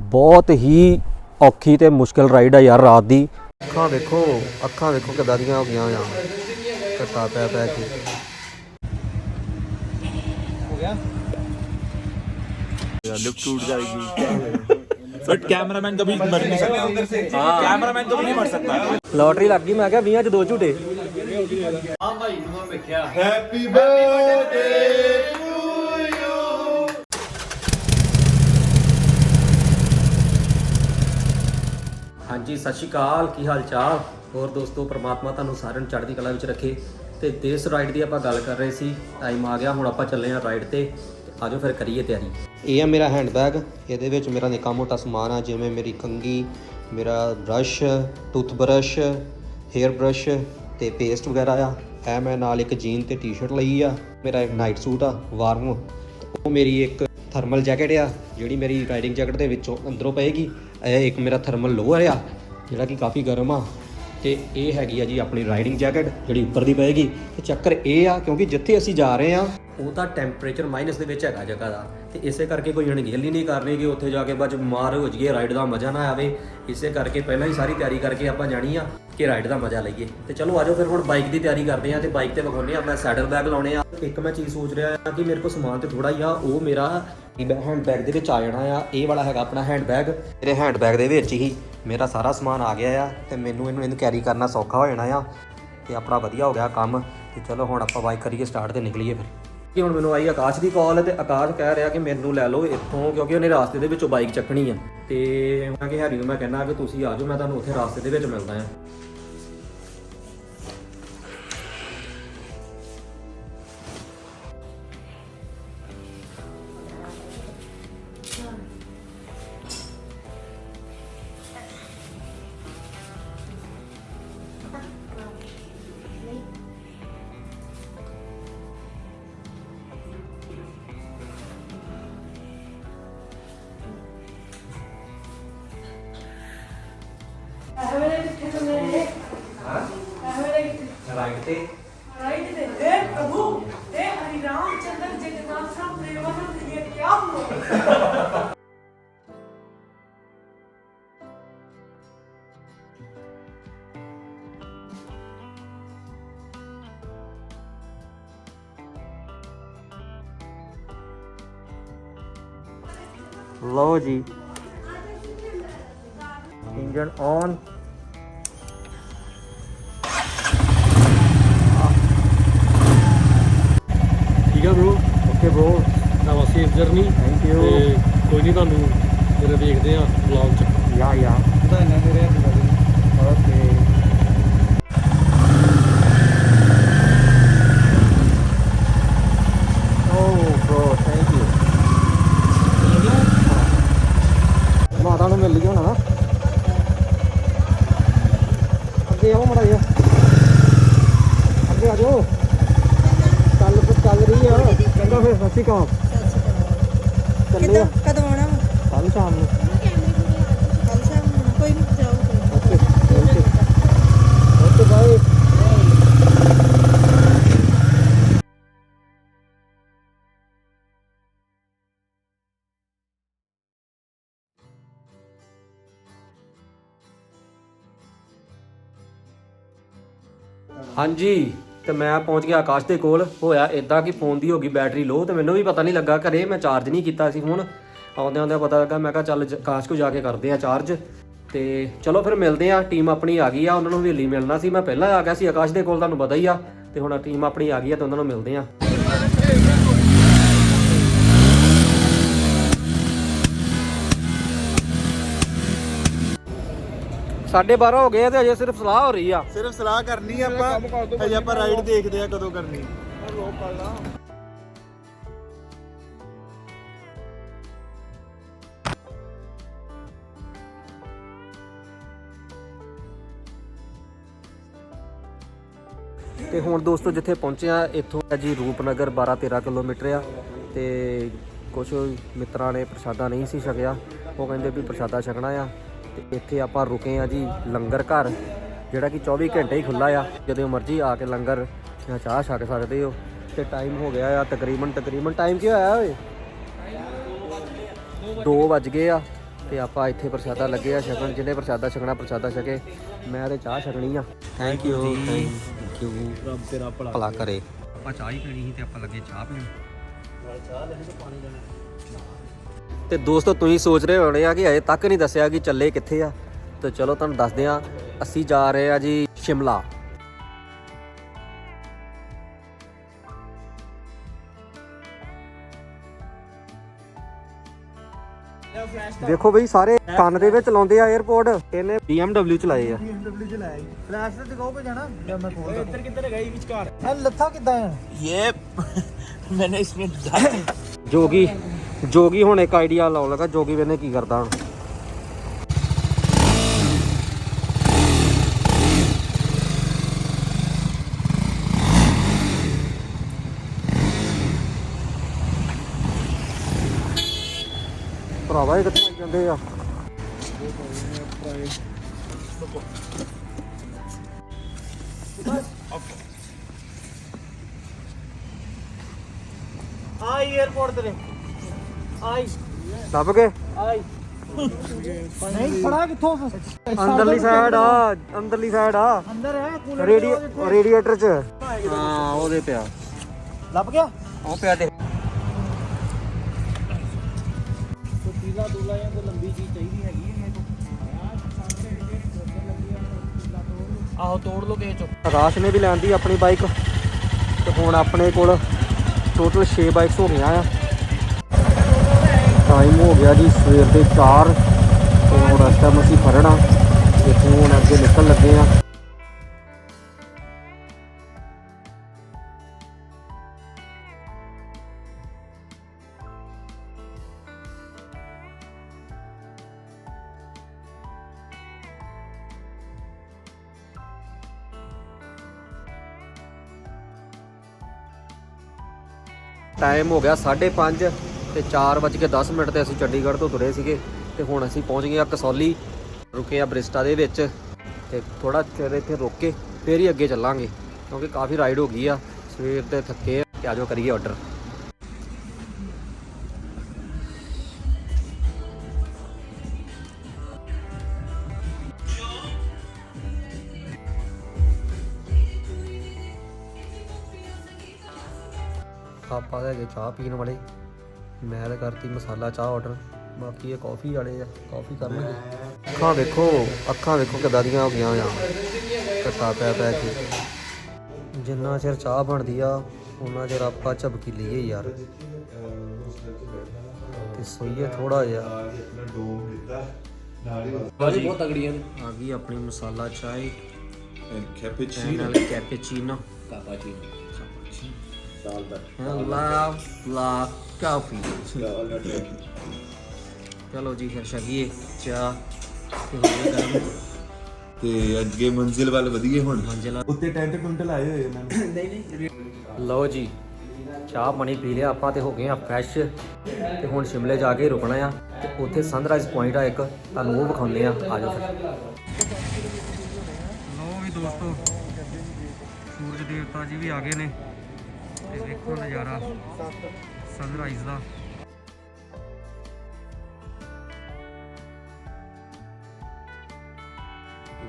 ਬਹੁਤ ਹੀ ਔਖੀ ਤੇ ਮੁਸ਼ਕਲ ਰਾਈਡ ਆ ਯਾਰ ਰਾਤ ਦੀ ਅੱਖਾਂ ਦੇਖੋ ਅੱਖਾਂ ਦੇਖੋ ਕਿੱਦਾਂ ਦੀਆਂ ਹੋ ਗਈਆਂ ਆ ਘਟਾ ਪੈ ਪੈ ਕੇ लिफ्ट टूट जाएगी बट कैमरामैन कभी मर नहीं सकता कैमरामैन कभी नहीं मर सकता ਲੋਟਰੀ ਲੱਗ ਗਈ ਮੈਂ ਕਿਹਾ 20 ਚ ਦੋ ਝੂਟੇ ਹਾਂਜੀ, ਸਤਿ ਸ਼੍ਰੀ ਅਕਾਲ। ਕੀ ਹਾਲ ਚਾਲ ਹੋਰ ਦੋਸਤੋ, ਪ੍ਰਮਾਤਮਾ ਤੁਹਾਨੂੰ ਸਾਰਿਆਂ ਨੂੰ ਚੜ੍ਹਦੀ ਕਲਾ ਵਿੱਚ ਰੱਖੇ। ਤੇ ਦੇਸ ਰਾਈਡ ਦੀ ਆਪਾਂ ਗੱਲ ਕਰ ਰਹੇ ਸੀ ਟਾਈਮ ਆ ਗਿਆ, ਹੁਣ ਆਪਾਂ ਚੱਲੇ ਹਾਂ ਰਾਈਡ ਤੇ। ਤੇ ਆਜੋ ਫਿਰ ਕਰੀਏ ਤਿਆਰੀ। ਇਹ ਆ ਮੇਰਾ ਹੈਂਡਬੈਗ ਇਹਦੇ ਵਿੱਚ ਮੇਰਾ ਨਿੱਕਾ ਮੋਟਾ ਸਮਾਨ ਆ, ਜਿਵੇਂ ਮੇਰੀ ਕੰਗੀ ਮੇਰਾ ਬ੍ਰਸ਼ ਟੂਥਬ੍ਰਸ਼ ਹੇਅਰ ਬ੍ਰਸ਼ ਤੇ ਪੇਸਟ ਵਗੈਰਾ ਆ। ਇਹ ਮੈਂ ਨਾਲ ਇੱਕ ਜੀਨ ਤੇ ਟੀ-ਸ਼ਰਟ ਲਈ ਆ। ਮੇਰਾ ਇੱਕ ਨਾਈਟ ਸੂਟ ਆ ਵਾਰਮ ਉਹ ਮੇਰੀ ਇੱਕ ਥਰਮਲ ਜੈਕਟ ਆ, ਜਿਹੜੀ ਮੇਰੀ ਰਾਈਡਿੰਗ ਜੈਕਟ ਦੇ ਵਿੱਚੋਂ ਅੰਦਰੋਂ ਪਏਗੀ। ਇਹ ਇੱਕ ਮੇਰਾ ਥਰਮਲ ਲੋਅਰ ਆ, ਜਿਹੜਾ ਕਿ ਕਾਫੀ ਗਰਮ ਆ। ਤੇ ਇਹ ਹੈਗੀ ਆ ਜੀ ਆਪਣੀ ਰਾਈਡਿੰਗ ਜੈਕਟ ਜਿਹੜੀ ਉੱਪਰ ਦੀ ਪਏਗੀ। ਤੇ ਚੱਕਰ ਇਹ ਆ, ਕਿਉਂਕਿ ਜਿੱਥੇ ਅਸੀਂ ਜਾ ਰਹੇ ਆ, ਉਹ ਤਾਂ ਟੈਂਪਰੇਚਰ ਮਾਈਨਸ ਦੇ ਵਿੱਚ ਹੈਗਾ ਜਗ੍ਹਾ ਦਾ। ਤੇ ਇਸੇ ਕਰਕੇ ਕੋਈ ਅਣਗਹਿਲੀ ਹੀ ਨਹੀਂ ਕਰਨੀ ਕਿ ਉੱਥੇ ਜਾ ਕੇ ਬਾਅਦ 'ਚ ਬਿਮਾਰ ਹੋ ਜਾਈਏ ਰਾਈਡ ਦਾ ਮਜ਼ਾ ਨਾ ਆਵੇ। ਇਸੇ ਕਰਕੇ ਪਹਿਲਾਂ ਹੀ ਸਾਰੀ ਤਿਆਰੀ ਕਰਕੇ ਆਪਾਂ ਜਾਣੀ ਆ ਕਿ ਰਾਈਡ ਦਾ ਮਜ਼ਾ ਲਈਏ। ਤੇ ਚਲੋ ਆਜੋ ਫਿਰ ਹੁਣ ਬਾਈਕ ਦੀ ਤਿਆਰੀ ਕਰਦੇ ਆ ਤੇ ਬਾਈਕ ਤੇ ਵਿਖਾਉਂਦੇ ਆ, ਮੈਂ ਸੈਡਲ ਬੈਗ ਲਾਉਣੇ ਆ। ਇੱਕ ਮੈਂ ਚੀਜ਼ ਸੋਚ ਰਿਹਾ ਆ ਕਿ ਮੇਰੇ ਕੋਲ ਸਮਾਨ ਤੇ ਥੋੜਾ ਹੀ ਆ, ਉਹ ਮੇਰਾ ਹੈਂਡ ਬੈਗ ਦੇ ਵਿੱਚ ਆ ਜਾਣਾ ਆ, ਇਹ ਵਾਲਾ ਹੈਗਾ ਆਪਣਾ ਹੈਂਡ ਬੈਗ ਮੇਰੇ ਹੈਂਡ ਬੈਗ ਦੇ ਵਿੱਚ ਹੀ ਮੇਰਾ ਸਾਰਾ ਸਮਾਨ ਆ ਗਿਆ ਆ ਤੇ ਮੈਨੂੰ ਇਹਨੂੰ ਇਹਨੂੰ ਕੈਰੀ ਕਰਨਾ ਸੌਖਾ ਹੋ ਜਾਣਾ ਆ ਤੇ ਆਪਣਾ ਵਧੀਆ ਹੋ ਗਿਆ ਕੰਮ। ਤੇ ਚਲੋ ਹੁਣ ਆਪਾਂ ਬਾਈਕ ਕਰੀਏ ਸਟਾਰਟ ਤੇ ਨਿਕਲੀਏ ਫਿਰ। ਕਿ ਹੁਣ ਮੈਨੂੰ ਆਈ ਆਕਾਸ਼ ਦੀ ਕਾਲ ਤੇ ਆਕਾਸ਼ ਕਹਿ ਰਿਹਾ ਕਿ ਮੈਨੂੰ ਲੈ ਲਓ ਇੱਥੋਂ ਕਿਉਂਕਿ ਉਹਨੇ ਰਾਸਤੇ ਦੇ ਵਿੱਚੋਂ ਬਾਈਕ ਚੱਕਣੀ ਆ। ਤੇ ਮੈਂ ਕਿ ਹੈਰੀ ਨੂੰ ਮੈਂ ਕਹਿੰਦਾ ਕਿ ਤੁਸੀਂ ਆ ਜਾਓ, ਮੈਂ ਤੁਹਾਨੂੰ ਉੱਥੇ ਰਾਸਤੇ ਦੇ ਵਿੱਚ ਮਿਲਦਾ ਆ। ਲਓ ਜੀ। ਇੰਜਨ ਔਨ ਠੀਕ ਆ ਬ్రో ਓਕੇ ਬ్రో ਨਵਾਂ ਸੇਫ ਜਰਨੀ ਥੈਂਕ ਯੂ ਤੇ ਕੋਈ ਨਹੀਂ ਤੁਹਾਨੂੰ ਫਿਰ ਦੇਖਦੇ ਆ ਵਲੌਗ ਚ। ਯਾ ਯਾ ਵਧਾਈਆਂ ਮੇਰੇ ਮਾਤਾ ਨੂੰ ਮਿਲ ਨਾ ਅੱਗੇ ਆਓ ਮੜਾ ਜਿਹਾ। ਅੱਗੇ ਆ ਜਾਓ। ਚੱਲ ਚੱਲ ਰਹੀ ਆ। ਚੰਗਾ ਫਿਰ ਸ਼੍ਰੀ ਅਕਾਲ। ਚੱਲੇ ਕਦੋਂ? ਆਉਣਾ ਕੱਲ ਸ਼ਾਮ ਨੂੰ। ਹਾਂਜੀ, ਤੇ ਮੈਂ ਪਹੁੰਚ ਗਿਆ ਆਕਾਸ਼ ਦੇ ਕੋਲ। ਹੋਇਆ ਇਦਾਂ ਕਿ ਫੋਨ ਦੀ ਹੋ ਗਈ ਬੈਟਰੀ ਲੋ ਤੇ ਮੈਨੂੰ ਵੀ ਪਤਾ ਨਹੀਂ ਲੱਗਾ। ਘਰੇ ਮੈਂ ਚਾਰਜ ਨਹੀਂ ਕੀਤਾ ਸੀ ਫੋਨ ਆਉਂਦੇ ਆਉਂਦੇ ਪਤਾ ਲੱਗਾ, ਮੈਂ ਕਿਹਾ ਚੱਲ ਜ- ਆਕਾਸ਼ ਕੋ ਜਾ ਕੇ ਕਰਦੇ ਆ ਚਾਰਜ ਤੇ ਚਲੋ ਫਿਰ ਮਿਲਦੇ ਆ ਟੀਮ ਆਪਣੀ ਆ ਗਈ ਆ, ਉਹਨਾਂ ਨੂੰ ਹਵੇਲੀ ਮਿਲਣਾ ਸੀ। ਮੈਂ ਪਹਿਲਾਂ ਆ ਗਿਆ ਸੀ, ਆਕਾਸ਼ ਦੇ ਕੋਲ, ਤੁਹਾਨੂੰ ਪਤਾ ਹੀ ਆ। ਤੇ ਹੁਣ ਟੀਮ ਆਪਣੀ ਆ ਗਈ ਆ ਤੇ ਉਹਨਾਂ ਨੂੰ ਮਿਲਦੇ ਆ ਸਾਢੇ 12 ਹੋ ਗਏ ਆ ਤੇ ਅਜੇ ਸਿਰਫ ਸਲਾਹ ਹੋ ਰਹੀ ਆ। ਸਿਰਫ ਸਲਾਹ ਕਰਨੀ ਆ ਆਪਾਂ ਹਜੇ ਆਪਾਂ ਰਾਈਡ ਦੇਖਦੇ ਆ ਕਦੋਂ ਕਰਨੀ। ਤੇ ਹੁਣ ਦੋਸਤੋ ਜਿੱਥੇ ਪਹੁੰਚੇ ਆ ਇੱਥੋਂ ਹੈ ਜੀ ਰੂਪਨਗਰ 12 13 ਕਿਲੋਮੀਟਰ ਆ। ਤੇ ਕੁਝ ਮਿੱਤਰਾਂ ਨੇ ਪ੍ਰਸ਼ਾਦਾ ਨਹੀਂ ਸੀ ਛਕਿਆ। ਉਹ ਕਹਿੰਦੇ ਵੀ ਪ੍ਰਸ਼ਾਦਾ ਛਕਣਾ ਆ। ਤੇ ਇੱਥੇ ਆਪਾਂ ਰੁਕੇ ਆ ਜੀ ਲੰਗਰ ਘਰ ਜਿਹੜਾ ਕਿ 24 ਘੰਟੇ ਹੀ ਖੁੱਲਾ ਆ। ਜਦੋਂ ਮਰਜ਼ੀ ਆ ਕੇ ਲੰਗਰ ਜਾਂ ਚਾਹ ਛਕ ਸਕਦੇ ਹੋ। ਤੇ ਟਾਈਮ ਹੋ ਗਿਆ ਆ ਤਕਰੀਬਨ ਤਕਰੀਬਨ ਟਾਈਮ ਕੀ ਹੋਇਆ ਓਏ? 2 ਵੱਜ ਗਏ ਆ ਤੇ ਆਪਾਂ ਇੱਥੇ ਪ੍ਰਸ਼ਾਦਾ ਲੱਗੇ ਆ ਛਕਣ ਜਿਹਨੇ ਪ੍ਰਸ਼ਾਦਾ ਛਕਣਾ ਪ੍ਰਸ਼ਾਦਾ ਛਕੇ। ਮੈਂ ਤੇ ਚਾਹ ਛਕਣੀ ਆ। ਥੈਂਕ ਯੂ ਥੈਂਕ ਯੂ ਰੱਬ ਤੇਰਾ ਭਲਾ ਕਰੇ। ਆਪਾਂ ਚਾਹ ਹੀ ਪੀਣੀ ਸੀ ਤੇ ਆਪਾਂ ਲੱਗੇ ਚਾਹ ਪੀਣ। ਤੇ ਦੋਸਤੋ ਤੁਸੀਂ ਸੋਚ ਰਹੇ ਹੋਣੇ ਆ ਕਿ ਅਜੇ ਤੱਕ ਨਹੀਂ ਦੱਸਿਆ ਕਿ ਚੱਲੇ ਕਿੱਥੇ ਆ। ਤੇ ਚਲੋ ਤੁਹਾਨੂੰ ਦੱਸਦੇ ਆ ਅਸੀਂ ਜਾ ਰਹੇ ਆ ਜੀ ਸ਼ਿਮਲਾ। ਦੇਖੋ ਬਈ ਸਾਰੇ ਕੰਨ ਦੇ ਵਿੱਚ ਲਾਉਂਦੇ ਆ 에어ਪੋਰਟ ਇਹਨੇ BMW ਚਲਾਏ ਆ। BMW ਚਲਾਏ। ਫਲੈਸ਼ ਤੇ ਦਿਖਾਓ ਕਿ ਜਾਣਾ? ਮੈਂ ਖੋਲਦਾ ਇੱਧਰ ਕਿੱਧਰ ਗਈ ਵਿਚਕਾਰ? ਇਹ ਲੱਥਾ ਕਿੱਦਾਂ ਆ? ਇਹ ਮੈਨੇ ਇਸ ਵਿੱਚ ਜੋ ਕਿ ਜੋਗੀ ਹੁਣ ਇੱਕ ਆਈਡੀਆ ਲਾਉਣ ਲੱਗਾ, ਜੋਗੀ ਵੇਨੇ ਕੀ ਕਰਦਾ ਹੁਣ? ਭਰਾਵਾ, ਇਹ ਕਿੱਥੇ ਆਈ ਜਾਂਦੇ ਆ? ਆਈ 에어ਪੋਰਟ ਤੇਰੇ। ਆਈ। ਲੱਭ ਗਏ ਆਈ। ਨਹੀਂ ਖੜਾ ਕਿੱਥੋਂ? ਅੰਦਰਲੀ ਸਾਈਡ ਆ ਅੰਦਰਲੀ ਸਾਈਡ ਆ। ਅੰਦਰ ਹੈ ਕੂਲਰ ਰੇਡੀ ਰੇਡੀਏਟਰ ਚ। ਹਾਂ ਉਹਦੇ ਪਿਆ ਲੱਭ ਗਿਆ? ਉਹ ਪਿਆ ਦੇ। ਪੀਲਾ ਦੂਲਾ ਜਾਂ ਕੋਈ ਲੰਬੀ ਚੀਜ਼ ਚਾਹੀਦੀ ਹੈਗੀ ਹੈ ਆਹੋ ਤੋੜ ਲੋ ਕਿਸੇ ਚੋਂ। ਆਕਾਸ਼ ਨੇ ਵੀ ਲੈਂਦੀ ਆਪਣੀ ਬਾਈਕ ਤੇ ਹੁਣ ਆਪਣੇ ਕੋਲ ਟੋਟਲ 6 ਬਾਈਕਸ ਹੋ ਗਈਆਂ ਆ। ਟਾਈਮ ਹੋ ਗਿਆ ਜੀ, ਸਵੇਰ ਦੇ 4 ਤੇ ਹੁਣ ਇਸ ਟਾਈਮ ਅਸੀਂ ਫੜਨਾ ਤੇ ਹੁਣ ਅੱਗੇ ਨਿਕਲ ਲੱਗੇ ਆ ਟਾਈਮ ਹੋ ਗਿਆ 5:30 ਤੇ 4:10 ਮਿੰਟ ਤੇ ਅਸੀਂ ਚੰਡੀਗੜ੍ਹ ਤੋਂ ਤੁਰੇ ਸੀਗੇ ਤੇ ਹੁਣ ਅਸੀਂ ਪਹੁੰਚ ਗਏ ਆ ਕਸੌਲੀ। ਰੁਕੇ ਆ ਬ੍ਰਿਸਟਾ ਦੇ ਵਿੱਚ ਤੇ ਥੋੜਾ ਚਿਰ ਇੱਥੇ ਰੁਕ ਕੇ ਫੇਰ ਹੀ ਅੱਗੇ ਚੱਲਾਂਗੇ, ਕਿਉਂਕਿ ਕਾਫੀ ਰਾਈਡ ਹੋ ਗਈ ਆ। ਸਵੇਰ ਤੇ ਥੱਕੇ ਆ ਤੇ ਆਜੋ ਕਰੀਏ ਆਰਡਰ ਆਪਾਂ ਤਾਂ ਹੈਗੇ ਚਾਹ ਪੀਣ ਵਾਲੇ। ਮੈਂ ਤਾਂ ਕਰਤੀ ਮਸਾਲਾ ਚਾਹ ਆਰਡਰ ਬਾਕੀ ਇਹ ਕਾਫੀ ਵਾਲੇ ਆ ਕਾਫੀ ਕਰਨਗੇ। ਅੱਖਾਂ ਦੇਖੋ ਅੱਖਾਂ ਦੇਖੋ ਕਿਦਾਂ ਦੀਆਂ ਹੋ ਗਈਆਂ ਆ। ਕੱਟਾ ਪਿਆ ਪਿਆ ਕੇ। ਜਿੰਨਾ ਚਿਰ ਚਾਹ ਬਣਦੀ ਆ ਉਹਨਾਂ ਚਿਰ ਆਪਾਂ ਝਪਕੀ ਲਈਏ ਯਾਰ। ਤੇ ਸੋਈਏ ਥੋੜਾ ਜਿਹਾ। ਆ ਗਈ ਆਪਣੀ ਮਸਾਲਾ ਚਾਹ। ਕੈਪੇਚੀਨੋ ਕਾਪਾਚੀਨੋ ਕਾਫੀ ਚਲੋ ਜੀ ਫਿਰ ਚਾਹ ਤੇ ਹੋ ਗਿਆ ਗਰਮ। ਤੇ ਅੱਗੇ ਮੰਜ਼ਿਲ ਵੱਲ ਵਧੀਏ ਹੁਣ? ਮੰਜ਼ਿਲ ਉੱਤੇ ਟੈਂਟ ਟੁੰਟ ਲਾਏ ਹੋਏ ਇਹਨਾਂ ਨੇ। ਲਓ ਜੀ ਚਾਹ ਪਾਣੀ ਪੀ ਲਿਆ ਆਪਾਂ ਤੇ ਹੋ ਗਏ ਆ ਫਰੈਸ਼ ਤੇ ਹੁਣ ਸ਼ਿਮਲੇ ਜਾ ਕੇ ਰੁਕਣਾ ਆ। ਤੇ ਉੱਥੇ ਸਨਰਾਈਜ਼ ਪੁਆਇੰਟ ਆ ਇੱਕ। ਤੁਹਾਨੂੰ ਉਹ ਵਿਖਾਉਂਦੇ ਆ। ਆ ਜਾਓ ਫਿਰ। ਲਓ ਵੀ ਦੋਸਤੋ ਸੂਰਜ ਦੇਵਤਾ ਜੀ ਵੀ ਆ ਗਏ ਨੇ। ਤੇ ਵੇਖੋ ਨਜ਼ਾਰਾ। ਸਨਰਾਈਜ਼ ਦਾ।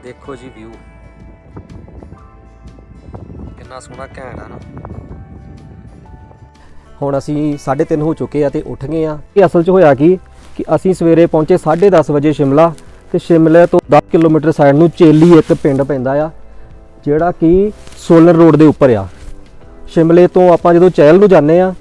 ਦੇਖੋ ਜੀ ਵਿਊ ਕਿੰਨਾ ਸੋਹਣਾ ਘੈਂਟ ਆ ਨਾ। ਹੁਣ ਅਸੀਂ 3:30 ਹੋ ਚੁੱਕੇ ਆ ਤੇ ਉੱਠ ਗਏ ਆ। ਇਹ ਅਸਲ 'ਚ ਹੋਇਆ ਕੀ? ਕਿ ਅਸੀਂ ਸਵੇਰੇ ਪਹੁੰਚੇ 10:30 ਵਜੇ ਸ਼ਿਮਲਾ ਤੇ ਸ਼ਿਮਲੇ ਤੋਂ 10 ਕਿਲੋਮੀਟਰ ਸਾਈਡ ਨੂੰ ਚੇਲੀ ਇੱਕ ਪਿੰਡ ਪੈਂਦਾ ਆ, ਜਿਹੜਾ ਕਿ ਸੋਲਰ ਰੋਡ ਦੇ ਉੱਪਰ ਆ। ਸ਼ਿਮਲੇ ਤੋਂ ਆਪਾਂ ਜਦੋਂ ਚਹਿਲ ਨੂੰ ਜਾਂਦੇ ਆ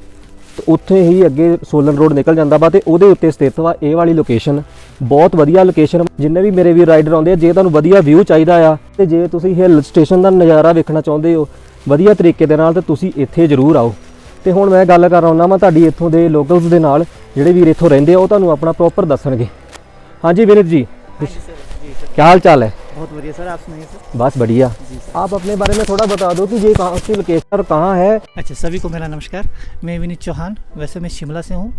ਤੇ ਉੱਥੇ ਹੀ ਅੱਗੇ ਸੋਲਨ ਰੋਡ ਨਿਕਲ ਜਾਂਦਾ ਵਾ ਤੇ ਉਹਦੇ ਉੱਤੇ ਸਥਿਤ ਵਾ ਇਹ ਵਾਲੀ ਲੋਕੇਸ਼ਨ ਬਹੁਤ ਵਧੀਆ ਲੋਕੇਸ਼ਨ ਜਿੰਨੇ ਵੀ ਮੇਰੇ ਵੀ ਰਾਈਡਰ ਆਉਂਦੇ ਆ ਜੇ ਤੁਹਾਨੂੰ ਵਧੀਆ ਵਿਊ ਚਾਹੀਦਾ ਆ ਤੇ ਜੇ ਤੁਸੀਂ ਹਿਲ ਸਟੇਸ਼ਨ ਦਾ ਨਜ਼ਾਰਾ ਵੇਖਣਾ ਚਾਹੁੰਦੇ ਹੋ ਵਧੀਆ ਤਰੀਕੇ ਦੇ ਨਾਲ ਤੇ ਤੁਸੀਂ ਇੱਥੇ ਜ਼ਰੂਰ ਆਓ। ਤੇ ਹੁਣ ਮੈਂ ਗੱਲ ਕਰ ਰਹਾ ਮੈਂ ਤੁਹਾਡੀ ਇੱਥੋਂ ਦੇ ਲੋਕਲਸ ਦੇ ਨਾਲ ਜਿਹੜੇ ਵੀਰ ਇੱਥੋਂ ਰਹਿੰਦੇ ਆ ਉਹ ਤੁਹਾਨੂੰ ਆਪਣਾ ਪ੍ਰੋਪਰ ਦੱਸਣਗੇ। ਹਾਂਜੀ ਵਿਨਿਤ ਜੀ। ਕੀ ਹਾਲ ਚਾਲ ਹੈ? बहुत बढ़िया सर आप सुनाइए सर बस बढ़िया आप अपने बारे में थोड़ा बता दो कि ये कहाँ की लोकेशन और कहाँ है अच्छा सभी को मेरा नमस्कार मैं विनीत चौहान वैसे मैं शिमला से हूँ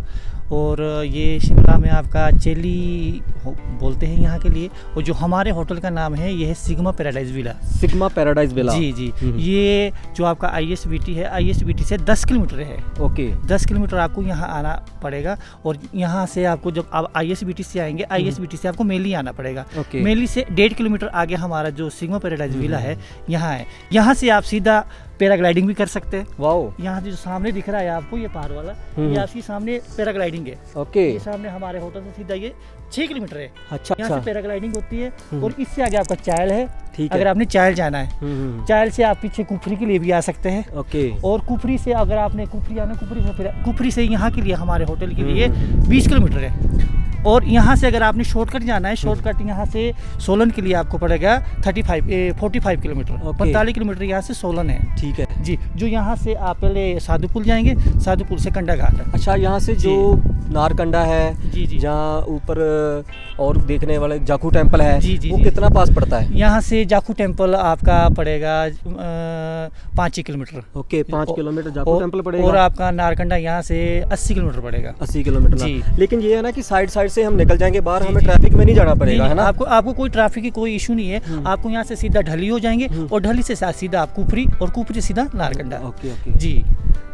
और ये शिमला में आपका चेली बोलते हैं यहाँ के लिए और जो हमारे होटल का नाम है ये है Sigma Paradise Villa. Sigma Paradise Villa. जी जी। हम्म। ये जो आपका आई एस बी टी है आई एस बी टी से 10 किलोमीटर है। ओके। 10 किलोमीटर आपको यहाँ आना पड़ेगा और यहाँ से आपको जब आप आई एस बी टी से आएँगे आई एस बी टी से आपको मेली आना पड़ेगा। ओके। मेली से डेढ़ किलोमीटर आगे हमारा जो सिग्मा पैराडाइज विला है यहाँ है। यहाँ से आप सीधा पैराग्लाइडिंग भी कर सकते हैं। वाओ। यहाँ जो सामने दिख रहा है आपको ये पहाड़ वाला हम्म। ये आपके सामने पैराग्लाइडिंग है। ओके। ये सामने हमारे होटल से सीधा ये छः किलोमीटर है। अच्छा यहाँ से अच्छा। पैराग्लाइडिंग होती है और इससे आगे आपका चायल है। ठीक है। अगर आपने चायल जाना है। हम्म, हम्म, चायल से आप पीछे कुफरी के लिए भी आ सकते हैं। ओके। और कुफरी से अगर आपने कुफरी आना कुफरी से कुफरी से यहाँ के लिए हमारे होटल के लिए बीस किलोमीटर है। और यहाँ से अगर आपने शॉर्टकट जाना है शॉर्टकट यहाँ से सोलन के लिए आपको पड़ेगा 35 फोर्टी फाइव किलोमीटर. पैंतालीस किलोमीटर यहाँ से सोलन है। ठीक है। जी जो यहाँ से आप पहले साधुपुल जाएँगे साधुपुल से कंडा घाट अच्छा यहाँ से जो। नारकंडा है जी, जी। जहाँ ऊपर और देखने वाले जाखू टेंपल है जी, जी, वो जी। कितना पास पड़ता है? यहाँ से जाखू टेंपल आपका पड़ेगा पाँच ही किलोमीटर। ओके पाँच किलोमीटर जाखू टेंपल और आपका नारकंडा यहाँ से अस्सी किलोमीटर पड़ेगा। अस्सी किलोमीटर जी। लेकिन ये है ना कि साइड साइड से हम निकल जाएंगे बाहर जी, हमें जी। ट्रैफिक में नहीं जाना नहीं, पड़ेगा है नहीं, ना आपको आपको कोई ट्रैफिक की कोई इशू नहीं है आपको यहाँ से सीधा ढली हो जाएंगे और ढली से सा- सीधा आप कुफरी और कुफरी सीधा नारकंडा ओके ओके जी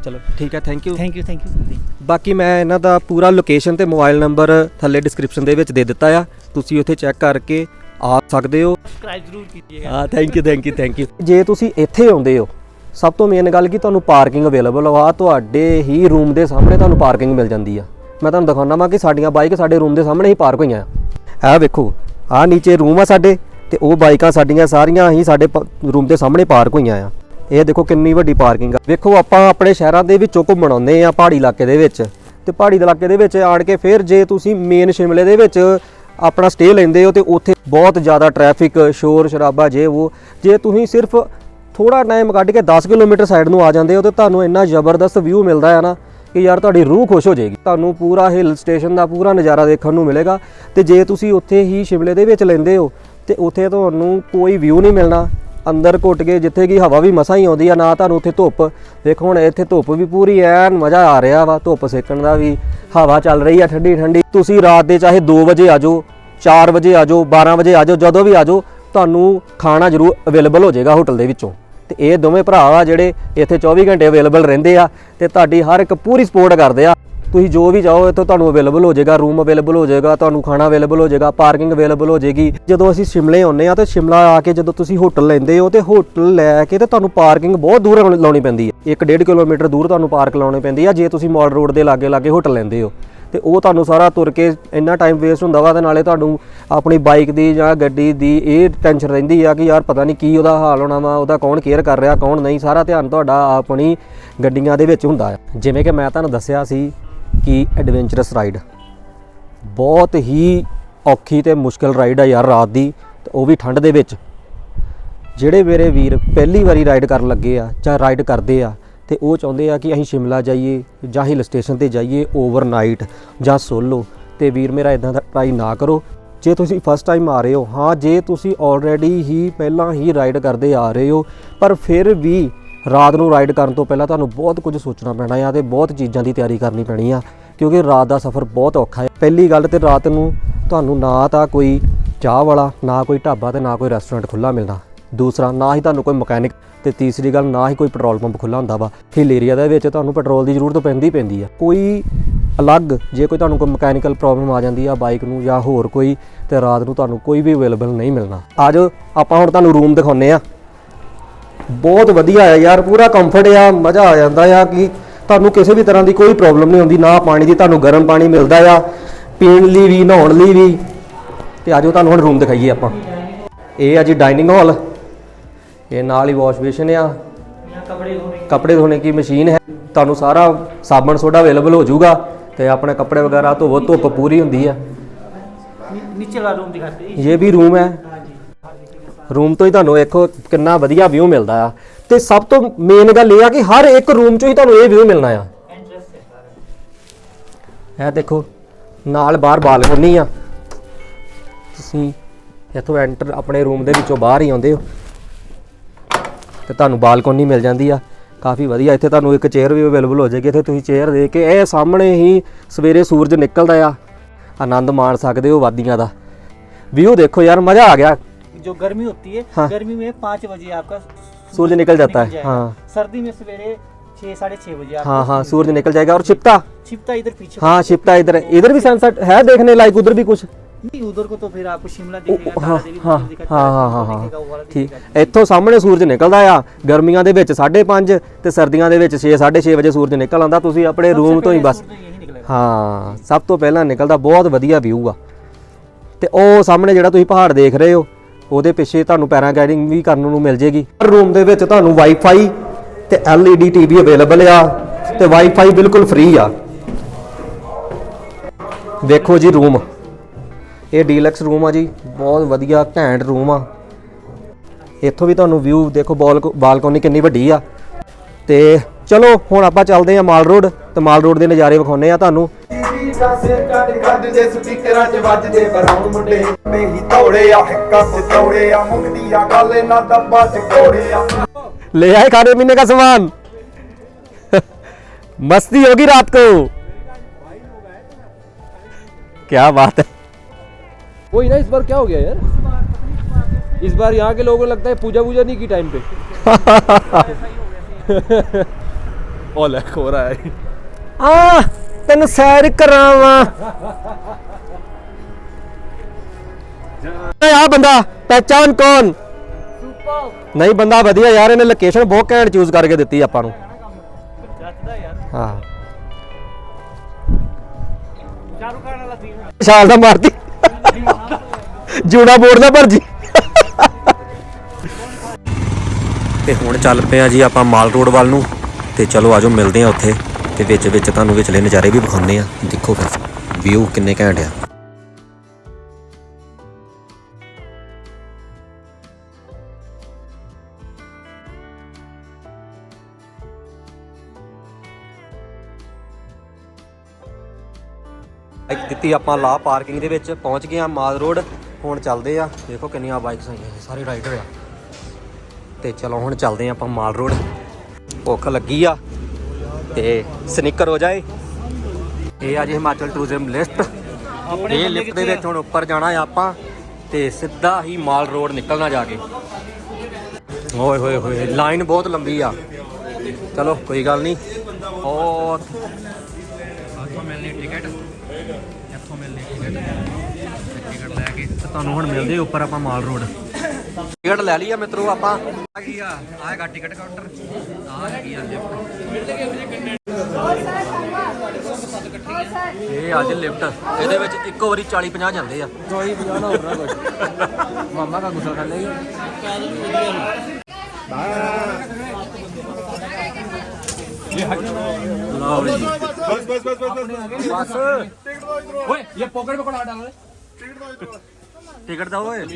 ਚਲੋ ਠੀਕ ਹੈ thank you thank you thank you ਬਾਕੀ ਮੈਂ ਇਹਨਾਂ ਦਾ ਪੂਰਾ ਲੋਕੇਸ਼ਨ ਤੇ ਮੋਬਾਈਲ ਨੰਬਰ ਥੱਲੇ ਡਿਸਕ੍ਰਿਪਸ਼ਨ ਦੇ ਵਿੱਚ ਦੇ ਦਿੱਤਾ ਆ ਤੁਸੀਂ ਉੱਥੇ ਚੈੱਕ ਕਰਕੇ ਆ ਸਕਦੇ ਹੋ सब्सक्राइब जरूर कीजिएगा ਹਾਂ thank you thank you thank you ਜੇ ਤੁਸੀਂ ਇੱਥੇ ਆਉਂਦੇ ਹੋ ਸਭ ਤੋਂ ਮੇਨ ਗੱਲ ਕਿ ਤੁਹਾਨੂੰ ਪਾਰਕਿੰਗ ਅਵੇਲੇਬਲ ਆ ਤੁਹਾਡੇ ਹੀ ਰੂਮ ਦੇ ਸਾਹਮਣੇ ਤੁਹਾਨੂੰ ਪਾਰਕਿੰਗ ਮਿਲ ਜਾਂਦੀ ਆ ਮੈਂ ਤੁਹਾਨੂੰ ਦਿਖਾਉਣਾ ਵਾ ਕਿ ਸਾਡੀਆਂ ਬਾਈਕ ਸਾਡੇ ਰੂਮ ਦੇ ਸਾਹਮਣੇ ਹੀ ਪਾਰਕ ਹੋਈਆਂ ਆ। ਇਹ ਵੇਖੋ, ਆਹ ਨੀਚੇ ਰੂਮ ਆ ਸਾਡੇ ਤੇ ਉਹ ਬਾਈਕਾਂ ਸਾਡੀਆਂ ਸਾਰੀਆਂ ਹੀ ਸਾਡੇ ਰੂਮ ਦੇ ਸਾਹਮਣੇ ਪਾਰਕ ਹੋਈਆਂ ਆ। ਇਹ ਦੇਖੋ ਕਿੰਨੀ ਵੱਡੀ ਪਾਰਕਿੰਗ ਆ। ਵੇਖੋ ਆਪਾਂ ਆਪਣੇ ਸ਼ਹਿਰਾਂ ਦੇ ਵਿੱਚੋਂ ਘੁੰਮਣ ਆਉਂਦੇ ਆ ਪਹਾੜੀ ਇਲਾਕੇ ਦੇ ਵਿੱਚ। ਤੇ ਪਹਾੜੀ ਇਲਾਕੇ ਦੇ ਵਿੱਚ ਆਣ ਕੇ ਫਿਰ ਜੇ ਤੁਸੀਂ ਮੇਨ ਸ਼ਿਮਲੇ ਦੇ ਵਿੱਚ ਆਪਣਾ ਸਟੇ ਲੈਂਦੇ ਹੋ ਤੇ ਉੱਥੇ ਬਹੁਤ ਜ਼ਿਆਦਾ ਟ੍ਰੈਫਿਕ, ਸ਼ੋਰ ਸ਼ਰਾਬਾ ਜੇ ਉਹ ਜੇ ਤੁਸੀਂ ਸਿਰਫ ਥੋੜਾ ਟਾਈਮ ਕੱਢ ਕੇ 10 ਕਿਲੋਮੀਟਰ ਸਾਈਡ ਨੂੰ ਆ ਜਾਂਦੇ ਹੋ ਤੇ ਤੁਹਾਨੂੰ ਇੰਨਾ ਜ਼ਬਰਦਸਤ ਵਿਊ ਮਿਲਦਾ ਹੈ ਨਾ। ਕਿ ਯਾਰ ਤੁਹਾਡੀ ਰੂਹ ਖੁਸ਼ ਹੋ ਜਾਏਗੀ। ਤੁਹਾਨੂੰ ਪੂਰਾ ਹਿਲ ਸਟੇਸ਼ਨ ਦਾ ਪੂਰਾ ਨਜ਼ਾਰਾ ਦੇਖਣ ਨੂੰ ਮਿਲੇਗਾ ਤੇ ਜੇ ਤੁਸੀਂ ਉੱਥੇ ਹੀ ਸ਼ਿਮਲੇ ਦੇ ਵਿੱਚ ਲੈਂਦੇ ਹੋ ਤੇ ਉੱਥੇ ਤੁਹਾਨੂੰ ਕੋਈ ਵਿਊ ਨਹੀਂ ਮਿਲਣਾ। ਅੰਦਰ ਘੁੱਟ ਕੇ ਜਿੱਥੇ ਕੀ ਹਵਾ ਵੀ ਮਸਾਂ ਹੀ ਆਉਂਦੀ ਆ, ਨਾ ਤੁਹਾਨੂੰ ਉੱਥੇ ਧੁੱਪ। ਦੇਖੋ ਹੁਣ ਇੱਥੇ ਧੁੱਪ ਵੀ ਪੂਰੀ ਐਨ ਮਜ਼ਾ ਆ ਰਿਹਾ ਵਾ, ਧੁੱਪ ਸੇਕਣ ਦਾ ਵੀ। ਹਵਾ ਚੱਲ ਰਹੀ ਆ ਠੰਡੀ ਠੰਡੀ। ਤੁਸੀਂ ਰਾਤ ਦੇ ਚਾਹੇ 2 ਵਜੇ ਆ ਜਾਓ 4 ਵਜੇ ਆ ਜਾਓ 12 ਵਜੇ ਆ ਜਾਓ, ਜਦੋਂ ਵੀ ਆ ਜਾਓ, ਤੁਹਾਨੂੰ ਖਾਣਾ ਜ਼ਰੂਰ ਅਵੇਲੇਬਲ ਹੋ ਜਾਏਗਾ ਹੋਟਲ ਦੇ ਵਿੱਚੋਂ। ਤੇ ਇਹ ਦੋਵੇਂ ਭਰਾ ਆ ਜਿਹੜੇ ਇੱਥੇ 24 ਘੰਟੇ ਅਵੇਲੇਬਲ ਰਹਿੰਦੇ ਆ ਤੇ ਤੁਹਾਡੀ ਹਰ ਇੱਕ ਪੂਰੀ ਸਪੋਰਟ ਕਰਦੇ ਆ। ਤੁਸੀਂ ਜੋ ਵੀ ਚਾਹੋ ਇੱਥੋਂ ਤੁਹਾਨੂੰ ਅਵੇਲੇਬਲ ਹੋ ਜਾਏਗਾ ਰੂਮ ਅਵੇਲੇਬਲ ਹੋ ਜਾਏਗਾ, ਤੁਹਾਨੂੰ ਖਾਣਾ ਅਵੇਲੇਬਲ ਹੋ ਜਾਏਗਾ ਪਾਰਕਿੰਗ ਅਵੇਲੇਬਲ ਹੋ ਜਾਏਗੀ। ਜਦੋਂ ਅਸੀਂ ਸ਼ਿਮਲੇ ਆਉਂਦੇ ਆ ਤੇ ਸ਼ਿਮਲਾ ਆ ਕੇ ਜਦੋਂ ਤੁਸੀਂ ਹੋਟਲ ਲੈਂਦੇ ਹੋ ਤੇ ਹੋਟਲ ਲੈ ਕੇ ਤੇ ਤੁਹਾਨੂੰ ਪਾਰਕਿੰਗ ਬਹੁਤ ਦੂਰ ਲਾਉਣੀ- ਪੈਂਦੀ ਹੈ 1.5 ਕਿਲੋਮੀਟਰ ਦੂਰ ਤੁਹਾਨੂੰ ਪਾਰਕ ਲਾਉਣੀ ਪੈਂਦੀ ਆ, ਜੇ ਤੁਸੀਂ ਮਾਲ ਰੋਡ ਦੇ ਲਾਗੇ ਲਾਗੇ ਹੋਟਲ ਲੈਂਦੇ ਹੋ। ਤੇ ਉਹ ਤੁਹਾਨੂੰ ਸਾਰਾ ਤੁਰ ਕੇ ਇੰਨਾ ਟਾਈਮ ਵੇਸਟ ਹੁੰਦਾ ਵਾ ਤੇ ਨਾਲੇ ਤੁਹਾਨੂੰ ਆਪਣੀ ਬਾਈਕ ਦੀ ਜਾਂ ਗੱਡੀ ਦੀ ਇਹ ਟੈਨਸ਼ਨ ਰਹਿੰਦੀ ਆ ਕਿ ਯਾਰ ਪਤਾ ਨਹੀਂ ਕੀ ਉਹਦਾ ਹਾਲ ਹੋਣਾ ਵਾ, ਉਹਦਾ ਕੌਣ ਕੇਅਰ ਕਰ ਰਿਹਾ, ਕੌਣ ਨਹੀਂ, ਸਾਰਾ ਧਿਆਨ ਤੁਹਾਡਾ ਆਪਣੀ ਗੱਡੀਆਂ ਦੇ ਵਿੱਚ ਹੁੰਦਾ ਆ। ਜਿਵੇਂ ਕਿ ਮੈਂ ਤੁਹਾਨੂੰ ਦੱਸਿਆ ਸੀ ਕਿ ਐਡਵੈਂਚਰਸ ਰਾਈਡ ਬਹੁਤ ਹੀ ਔਖੀ ਤੇ ਮੁਸ਼ਕਲ ਰਾਈਡ ਆ ਯਾਰ ਰਾਤ ਦੀ, ਤੇ ਉਹ ਵੀ ਠੰਡ ਦੇ ਵਿੱਚ। ਜਿਹੜੇ ਮੇਰੇ ਵੀਰ ਪਹਿਲੀ ਵਾਰੀ ਰਾਈਡ ਕਰਨ ਲੱਗੇ ਆ ਜਾਂ ਰਾਈਡ ਕਰਦੇ ਆ ਤੇ ਉਹ ਚਾਹੁੰਦੇ ਆ ਕਿ ਅਸੀਂ ਸ਼ਿਮਲਾ ਜਾਈਏ ਜਾਂ ਹਿਲ ਸਟੇਸ਼ਨ ਤੇ ਜਾਈਏ ਓਵਰਨਾਈਟ ਜਾਂ ਸੋਲੋ ਤੇ ਵੀਰ ਮੇਰਾ ਇਦਾਂ ਦਾ ਟਰਾਈ ਨਾ ਕਰੋ। ਜੇ ਤੁਸੀਂ ਫਸਟ ਟਾਈਮ ਆ ਰਹੇ ਹੋ, ਹਾਂ, ਜੇ ਤੁਸੀਂ ਆਲਰੇਡੀ ਹੀ ਪਹਿਲਾਂ ਹੀ ਰਾਈਡ ਕਰਦੇ ਆ ਰਹੇ ਹੋ, ਪਰ ਫਿਰ ਵੀ ਰਾਤ ਨੂੰ ਰਾਈਡ ਕਰਨ ਤੋਂ ਪਹਿਲਾਂ ਤੁਹਾਨੂੰ ਬਹੁਤ ਕੁਝ ਸੋਚਣਾ ਪੈਣਾ ਆ ਤੇ ਬਹੁਤ ਚੀਜ਼ਾਂ ਦੀ ਤਿਆਰੀ ਕਰਨੀ ਪੈਣੀ ਆ, ਕਿਉਂਕਿ ਰਾਤ ਦਾ ਸਫ਼ਰ ਬਹੁਤ ਔਖਾ ਹੈ ਪਹਿਲੀ ਗੱਲ ਤੇ ਰਾਤ ਨੂੰ ਤੁਹਾਨੂੰ ਨਾ ਤਾਂ ਕੋਈ ਚਾਹ ਵਾਲਾ, ਨਾ ਕੋਈ ਢਾਬਾ ਤੇ ਨਾ ਕੋਈ ਰੈਸਟੋਰੈਂਟ ਖੁੱਲਾ ਮਿਲਣਾ। ਦੂਸਰਾ, ਨਾ ਹੀ ਤੁਹਾਨੂੰ ਕੋਈ ਮਕੈਨਿਕ ਤੇ ਤੀਸਰੀ ਗੱਲ, ਨਾ ਹੀ ਕੋਈ ਪੈਟਰੋਲ ਪੰਪ ਖੁੱਲਾ ਹੁੰਦਾ ਵਾ। ਹਿਲ ਏਰੀਆ ਦੇ ਵਿੱਚ ਤੁਹਾਨੂੰ ਪੈਟਰੋਲ ਦੀ ਜ਼ਰੂਰਤ ਪੈਂਦੀ ਪੈਂਦੀ ਆ। ਕੋਈ ਅਲੱਗ, ਜੇ ਕੋਈ ਤੁਹਾਨੂੰ ਕੋਈ ਮਕੈਨੀਕਲ ਪ੍ਰੋਬਲਮ ਆ ਜਾਂਦੀ ਆ, ਬਾਈਕ ਨੂੰ ਜਾਂ ਹੋਰ ਕੋਈ, ਤੇ ਰਾਤ ਨੂੰ ਤੁਹਾਨੂੰ ਕੋਈ ਵੀ ਅਵੇਲੇਬਲ ਨਹੀਂ ਮਿਲਣਾ। ਆਜੋ, ਆਪਾਂ ਹੁਣ ਤੁਹਾਨੂੰ ਰੂਮ ਦਿਖਾਉਨੇ ਆ। ਬਹੁਤ ਵਧੀਆ ਆ ਯਾਰ, ਪੂਰਾ ਕੰਫਰਟ ਆ, ਮਜ਼ਾ ਆ ਜਾਂਦਾ ਆ ਕਿ ਤੁਹਾਨੂੰ ਕਿਸੇ ਵੀ ਤਰ੍ਹਾਂ ਦੀ ਕੋਈ ਪ੍ਰੋਬਲਮ ਨਹੀਂ ਹੁੰਦੀ, ਨਾ ਪਾਣੀ ਦੀ, ਤੁਹਾਨੂੰ ਗਰਮ ਪਾਣੀ ਮਿਲਦਾ ਆ। ਪੀਣ ਲਈ ਵੀ, ਨਹਾਉਣ ਲਈ ਵੀ। ਤੇ ਆਜੋ, ਤੁਹਾਨੂੰ ਹੁਣ ਰੂਮ ਦਿਖਾਈਏ ਆਪਾਂ। ਇਹ ਆ ਜੀ ਡਾਈਨਿੰਗ ਹਾਲ ਇਹ ਨਾਲ ਹੀ ਵਾਸ਼ ਬੇਸਿਨ ਆ यहाँ कपड़े धोने ਕੱਪੜੇ ਧੋਣੇ ਦੀ ਮਸ਼ੀਨ ਹੈ ਤੁਹਾਨੂੰ ਸਾਰਾ ਸਾਬਣ ਸੋਡਾ ਅਵੇਲੇਬਲ ਹੋ ਜਾਊਗਾ ਤੇ ਆਪਣੇ ਕੱਪੜੇ ਵਗੈਰਾ ਧੋਵੋ ਧੁੱਪ ਪੂਰੀ ਹੁੰਦੀ ਆ नी- नीचे वाला रूम दिखाते हैं ਇਹ ਵੀ ਰੂਮ ਹੈ ਰੂਮ ਤੋਂ ਹੀ ਤੁਹਾਨੂੰ ਵੇਖੋ ਕਿੰਨਾ ਵਧੀਆ ਵਿਊ ਮਿਲਦਾ ਆ ਤੇ ਸਭ ਤੋਂ ਮੇਨ ਗੱਲ ਇਹ ਆ ਕਿ ਹਰ ਇੱਕ ਰੂਮ ਚੋਂ ਹੀ ਤੁਹਾਨੂੰ ਇਹ ਵਿਊ ਮਿਲਣਾ ਆ ਇਹ ਦੇਖੋ ਨਾਲ ਬਾਹਰ ਬਾਲਕਨੀ ਆ ਤੁਸੀਂ ਇੱਥੋਂ ਐਂਟਰ ਆਪਣੇ ਰੂਮ ਦੇ ਵਿੱਚੋਂ ਬਾਹਰ ਹੀ ਆਉਂਦੇ ਹੋ ਤੇ ਤੁਹਾਨੂੰ ਬਾਲਕੋਨੀ ਮਿਲ ਜਾਂਦੀ ਆ ਕਾਫੀ ਵਧੀਆ ਇੱਥੇ ਤੁਹਾਨੂੰ ਇੱਕ ਚੇਅਰ ਵੀ ਅਵੇਲੇਬਲ ਹੋ ਜਾਏਗੀ ਇੱਥੇ ਤੁਸੀਂ ਚੇਅਰ ਦੇ ਕੇ ਇਹ ਸਾਹਮਣੇ ਹੀ ਸਵੇਰੇ ਸੂਰਜ ਨਿਕਲਦਾ ਆ ਆਨੰਦ ਮਾਣ ਸਕਦੇ ਹੋ ਵਾਦੀਆਂ ਦਾ ਵਿਊ ਦੇਖੋ ਯਾਰ ਮਜ਼ਾ ਆ ਗਿਆ जो गर्मी होती है हाँ। गर्मी में पाँच बजे आपका सूरज निकल जाता है, जाएगा। हाँ। सर्दी में सवेरे छः साढ़े छः बजे आपका हाँ हाँ सूरज निकल जाएगा और छिपता छिपता इधर पीछे हाँ छिपता इधर इधर भी सनसेट है देखने लायक उधर भी कुछ नहीं उधर को तो फिर आपको शिमला ਉਹ- दिखेगा ਹਾਂ तारा देवी ਹਾਂ मंदिर दिखेगा, ਹਾਂ ਹਾਂ तारा ਹਾਂ दिखेगा, वो वाला ਹਾਂ ਠੀਕ दिखेगा। ਇੱਥੋਂ ਸਾਹਮਣੇ ਸੂਰਜ ਨਿਕਲਦਾ ਆ ਗਰਮੀਆਂ ਦੇ ਵਿੱਚ 5:30 ਤੇ ਸਰਦੀਆਂ ਦੇ ਵਿੱਚ 6 6:30 ਵਜੇ ਸੂਰਜ ਨਿਕਲ ਆਉਂਦਾ ਤੁਸੀਂ ਆਪਣੇ सबसे ਰੂਮ ਤੋਂ ਹੀ पहले ਬਸ सूरज यही निकलेगा ਹਾਂ ਸਭ ਤੋਂ ਪਹਿਲਾਂ ਨਿਕਲਦਾ ਬਹੁਤ ਵਧੀਆ ਵਿਊ ਆ ਤੇ ਉਹ ਸਾਹਮਣੇ ਜਿਹੜਾ ਤੁਸੀਂ ਪਹਾੜ ਦੇਖ ਰਹੇ ਹੋ ਉਹਦੇ ਪਿੱਛੇ ਤੁਹਾਨੂੰ ਪੈਰਾਗਲਾਈਡਿੰਗ ਵੀ ਕਰਨ ਨੂੰ ਮਿਲ ਜੇਗੀ ਰੂਮ ਦੇ ਵਿੱਚ ਤੁਹਾਨੂੰ ਵਾਈਫਾਈ ਤੇ LED ਟੀਵੀ ਅਵੇਲੇਬਲ ਆ ਤੇ ਵਾਈਫਾਈ ਬਿਲਕੁਲ ਫ੍ਰੀ ਆ ਵੇਖੋ ਜੀ ਰੂਮ ਇਹ ਡੀਲਕਸ ਰੂਮ ਆ ਜੀ ਬਹੁਤ ਵਧੀਆ ਘੈਂਟ ਰੂਮ ਆ ਇੱਥੋਂ ਵੀ ਤੁਹਾਨੂੰ ਵਿਊ ਦੇਖੋ ਬਾਲ- ਬਾਲਕੋਨੀ ਕਿੰਨੀ ਵੱਡੀ ਆ ਤੇ ਚਲੋ ਹੁਣ ਆਪਾਂ ਚੱਲਦੇ ਆ ਮਾਲ ਰੋਡ ਤੇ ਮਾਲ ਰੋਡ ਦੇ ਨਜ਼ਾਰੇ ਵਿਖਾਉਨੇ ਆ ਤੁਹਾਨੂੰ ਸਿਰ ਕੱਢ ਕੱਢ ਜੇ ਸਪੀਕਰਾਂ 'ਚ ਵੱਜਦੇ ਬਰਾਉਨ ਮੁੰਡੇ ਮੈਂ ਹੀ ਤੋੜੇ ਆ ਹੱਕਾਂ 'ਚ ਤੋੜੇ ਆ ਮੁਕਦੀ ਆ ਗੱਲ ਨਾ ਡੱਬਾ 'ਚ ਕੋੜੇ ਆ ले आए खाने पीने का सामान मस्ती होगी रात को क्या बात है वही ना इस बार क्या हो गया यार इस बार यहाँ के लोगों को लगता है पूजा वूजा नहीं की टाइम पे ओले हो रहा है आ तेन सैर करावा ਆ ਬੰਦਾ ਪਹਿਚਾਨ ਕੌਣ ਨਹੀਂ ਬੰਦਾ ਵਧੀਆ ਯਾਰ ਇਹਨੇ ਲੋਕੇਸ਼ਨ ਬਹੁਤ ਘੈਂਟ ਚੂਜ਼ ਕਰਕੇ ਦਿੱਤੀ ਆਪਾਂ ਨੂੰ ਹਾਂ ਸ਼ਾਲ ਦਾ ਮਾਰਦੀ ਜੂੜਾ ਬੋਰਡ ਦਾ ਭਰਜੀ। ਤੇ ਹੁਣ ਚੱਲ ਪਏ ਆ ਜੀ ਆਪਾਂ ਮਾਲ ਰੋਡ ਵੱਲ ਨੂੰ। ਤੇ ਚਲੋ ਆਜੋ ਮਿਲਦੇ ਆ ਉੱਥੇ। ਤੇ ਵਿੱਚ ਵਿੱਚ ਤੁਹਾਨੂੰ ਵਿਚਲੇ ਨਜ਼ਾਰੇ ਵੀ ਵਿਖਾਉਂਦੇ ਆ ਦੇਖੋ ਫਿਰ ਵਿਊ ਕਿੰਨੇ ਘੈਂਟ ਆ। ਬਾਈਕ ਦਿੱਤੀ ਆਪਾਂ ਲਾ ਪਾਰਕਿੰਗ ਦੇ ਵਿੱਚ ਪਹੁੰਚ ਗਏ ਆ ਮਾਲ ਰੋਡ। ਹੁਣ ਚੱਲਦੇ ਆ ਦੇਖੋ ਕਿੰਨੀਆਂ ਬਾਈਕਸ ਆਈਆਂ ਸਾਰੇ ਰਾਈਡਰ ਆ। ਤੇ ਚਲੋ ਹੁਣ ਚੱਲਦੇ ਆ ਆਪਾਂ ਮਾਲ ਰੋਡ। ਭੁੱਖ ਲੱਗੀ ਆ ਤੇ ਸਨਿਕਰ ਹੋ ਜਾਏ। ਇਹ ਆ ਜੀ ਹਿਮਾਚਲ ਟੂਰਿਜ਼ਮ ਲਿਸਟ ਇਹ ਲਿਫਟ ਦੇ ਵਿੱਚ ਹੁਣ ਉੱਪਰ ਜਾਣਾ ਆ ਆਪਾਂ ਤੇ ਸਿੱਧਾ ਹੀ ਮਾਲ ਰੋਡ ਨਿਕਲਣਾ ਜਾ ਕੇ। ਓਏ ਹੋਏ ਹੋਏ ਲਾਈਨ ਬਹੁਤ ਲੰਬੀ ਆ। ਚਲੋ ਕੋਈ ਗੱਲ ਨਹੀਂ। ਉਹ ਤੁਹਾਨੂੰ ਹੁਣ ਮਿਲਦੇ ਉੱਪਰ ਆਪਾਂ ਮਾਲ ਰੋਡ। ਟਿਕਟ ਲੈ ਲਈ ਆ ਮਿੱਤਰੋ ਆਪਾਂ। ਆ ਕੀ ਆ? ਆ ਹੈਗਾ ਟਿਕਟ ਕਾਊਂਟਰ। ਆ ਹੈਗੀ ਆ ਲਿਫਟ। ਇਹ ਅੱਜ ਲਿਫਟ। ਇਹਦੇ ਵਿੱਚ ਇੱਕੋ ਵਾਰੀ 40 50 ਜਾਂਦੇ ਆ। 40 50 ਨਾ ਹੋਣਾ ਮਾਮਾ ਦਾ ਗੁੱਸਾ ਕਰ ਲਈ। ਬਸ ਬਸ ਬਸ ਬਸ ਬਸ। ਓਏ ਇਹ ਪੋਕਟ ਪਕੜਾ ਡਾਲ। ਟਿਕਟ ਦੋ ਇਧਰ ਟਿਕਟ ਦਾ ਓਏ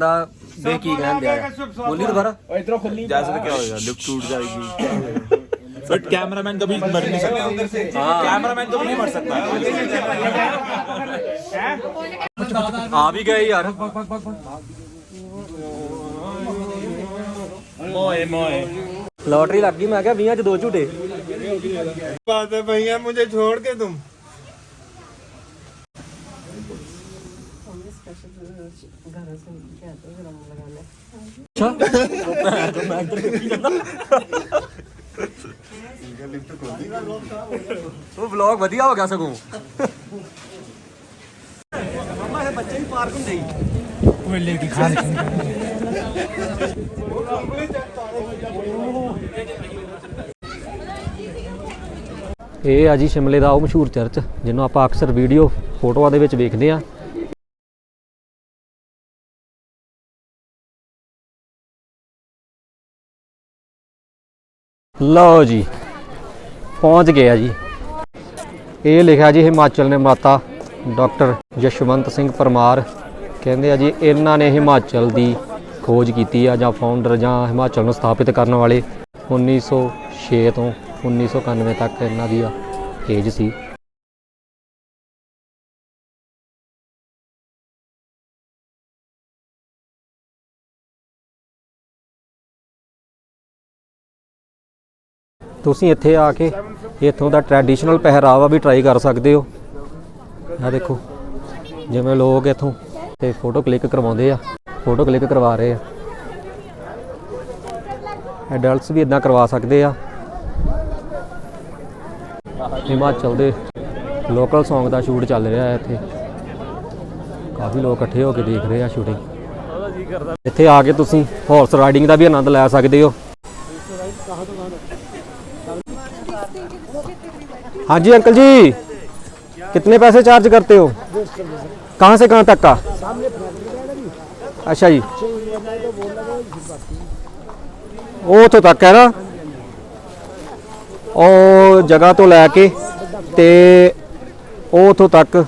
ਦਾ ਦੇ ਕੀ ਕਹਿੰਦੇ ਆ ਬੋਲੀ ਦੁਬਾਰਾ जैसे तो क्या होगा लिफ्ट टूट जाएगी बट कैमरामैन कभी मर नहीं सकता कैमरामैन कभी नहीं मर सकता ਆ ਵੀ ਗਏ ਯਾਰ मोए मोए ਲੋਟਰੀ ਲੱਗ ਗਈ ਮੈਂ ਕਿਹਾ 20 ਚ ਦੋ ਝੂਟੇ ਬਾਤ ਹੈ ਭਈਆ ਮੁਝੇ ਛੋੜ ਕੇ ਉਹ ਵਲੌਗ ਵਧੀਆ ਹੋ ਗਿਆ ਸਗੋਂ ਮਮਾ ਇਹ ਬੱਚੇ ਵੀ ਪਾਰਕ ਹੁੰਦੇ ਹੀ ਇਹ ਆ ਜੀ ਸ਼ਿਮਲੇ ਦਾ ਉਹ ਮਸ਼ਹੂਰ ਚਰਚ, ਜਿਹਨੂੰ ਆਪਾਂ ਅਕਸਰ ਵੀਡੀਓ ਫੋਟੋਆਂ ਦੇ ਵਿੱਚ ਵੇਖਦੇ ਆ ਲਓ ਜੀ, ਪਹੁੰਚ ਗਏ ਆ ਜੀ। ਇਹ ਲਿਖਿਆ ਜੀ ਹਿਮਾਚਲ ਨੇ ਮਾਤਾ ਡਾਕਟਰ ਯਸ਼ਵੰਤ ਸਿੰਘ ਪਰਮਾਰ। ਕਹਿੰਦੇ ਆ ਜੀ, ਇਹਨਾਂ ਨੇ ਹਿਮਾਚਲ ਦੀ ਖੋਜ ਕੀਤੀ ਆ ਜਾਂ ਫਾਊਂਡਰ ਜਾਂ ਹਿਮਾਚਲ ਨੂੰ ਸਥਾਪਿਤ ਕਰਨ ਵਾਲੇ। 1906 ਤੋਂ 1991 ਤੱਕ ਇਹਨਾਂ ਦੀ ਆ ਏਜ ਸੀ। ਤੁਸੀਂ ਇੱਥੇ ਆ ਕੇ ਇੱਥੋਂ ਦਾ ਟ੍ਰੈਡੀਸ਼ਨਲ ਪਹਿਰਾਵਾ ਵੀ ਟਰਾਈ ਕਰ ਸਕਦੇ ਹੋ। ਆ ਦੇਖੋ, ਜਿਵੇਂ ਲੋਕ ਇੱਥੋਂ ਤੇ ਫੋਟੋ ਕਲਿੱਕ ਕਰਵਾਉਂਦੇ ਆ ਫੋਟੋ ਕਲਿੱਕ ਕਰਵਾ ਰਹੇ ਆ। ਐਡਲਟਸ ਵੀ ਇਦਾਂ ਕਰਵਾ ਸਕਦੇ ਆ। ਹਿਮਾਚਲ ਦੇ ਲੋਕਲ Song ਦਾ ਸ਼ੂਟ ਚੱਲ ਰਿਹਾ ਹੈ ਇੱਥੇ। ਕਾਫੀ ਲੋਕ ਇਕੱਠੇ ਹੋ ਕੇ ਦੇਖ ਰਹੇ ਆ ਸ਼ੂਟਿੰਗ ਇੱਥੇ ਆ ਕੇ ਤੁਸੀਂ ਹਾਰਸ ਰਾਈਡਿੰਗ ਦਾ ਵੀ ਆਨੰਦ ਲੈ ਸਕਦੇ ਹੋ। हाँ जी अंकल जी कितने पैसे चार्ज करते हो कहाँ से कहाँ तक का अच्छा जी ਉਹ ਉੱਥੋਂ ਤੱਕ ਹੈ ਨਾ ਉਹ ਜਗ੍ਹਾ ਤੋਂ ਲੈ ਕੇ ਤੇ ਉਹ ਉੱਥੋਂ ਤੱਕ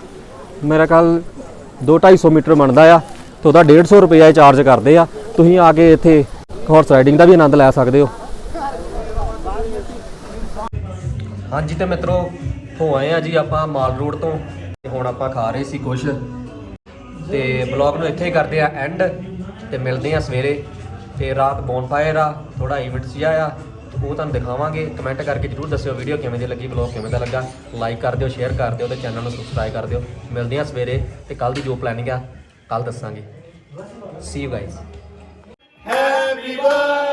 ਮੇਰਾ ਖਿਆਲ 2-250 ਮੀਟਰ ਬਣਦਾ ਆ ਤੇ ਉਹਦਾ 150 ਰੁਪਏ ਚਾਰਜ ਕਰਦੇ ਆ ਤੁਸੀਂ ਆ ਕੇ ਇੱਥੇ ਹਾਰਸ ਰਾਈਡਿੰਗ ਦਾ ਵੀ ਆਨੰਦ ਲੈ ਸਕਦੇ ਹੋ ਹਾਂਜੀ ਤੇ ਮਿੱਤਰੋ ਹੋ ਆਏ ਆ ਜੀ ਆਪਾਂ ਮਾਲ ਰੋਡ ਤੋਂ। ਤੇ ਹੁਣ ਆਪਾਂ ਖਾ ਰਹੇ ਸੀ ਕੁਛ। ਤੇ ਬਲੌਗ ਨੂੰ ਇੱਥੇ ਹੀ ਕਰਦੇ ਆ ਐਂਡ। ਤੇ ਮਿਲਦੇ ਆ ਸਵੇਰੇ। ਤੇ ਰਾਤ ਬੌਨਫਾਇਰ ਆ ਥੋੜਾ ਇਵੈਂਟ ਸੀ ਆ। ਉਹ ਤੁਹਾਨੂੰ ਦਿਖਾਵਾਂਗੇ। ਕਮੈਂਟ ਕਰਕੇ ਜਰੂਰ ਦੱਸਿਓ ਵੀਡੀਓ ਕਿਵੇਂ ਦੀ ਲੱਗੀ, ਬਲੌਗ ਕਿਵੇਂ ਦਾ ਲੱਗਾ। ਲਾਈਕ ਕਰ ਦਿਓ ਸ਼ੇਅਰ ਕਰ ਦਿਓ ਤੇ ਚੈਨਲ ਨੂੰ ਸਬਸਕ੍ਰਾਈਬ ਕਰ ਦਿਓ। ਮਿਲਦੇ ਆ ਸਵੇਰੇ ਤੇ ਕੱਲ ਦੀ ਜੋ ਪਲੈਨਿੰਗ ਆ ਕੱਲ ਦੱਸਾਂਗੇ। ਸੀ ਯੂ ਗਾਇਸ ਕੰਮ ਹੋਇਆ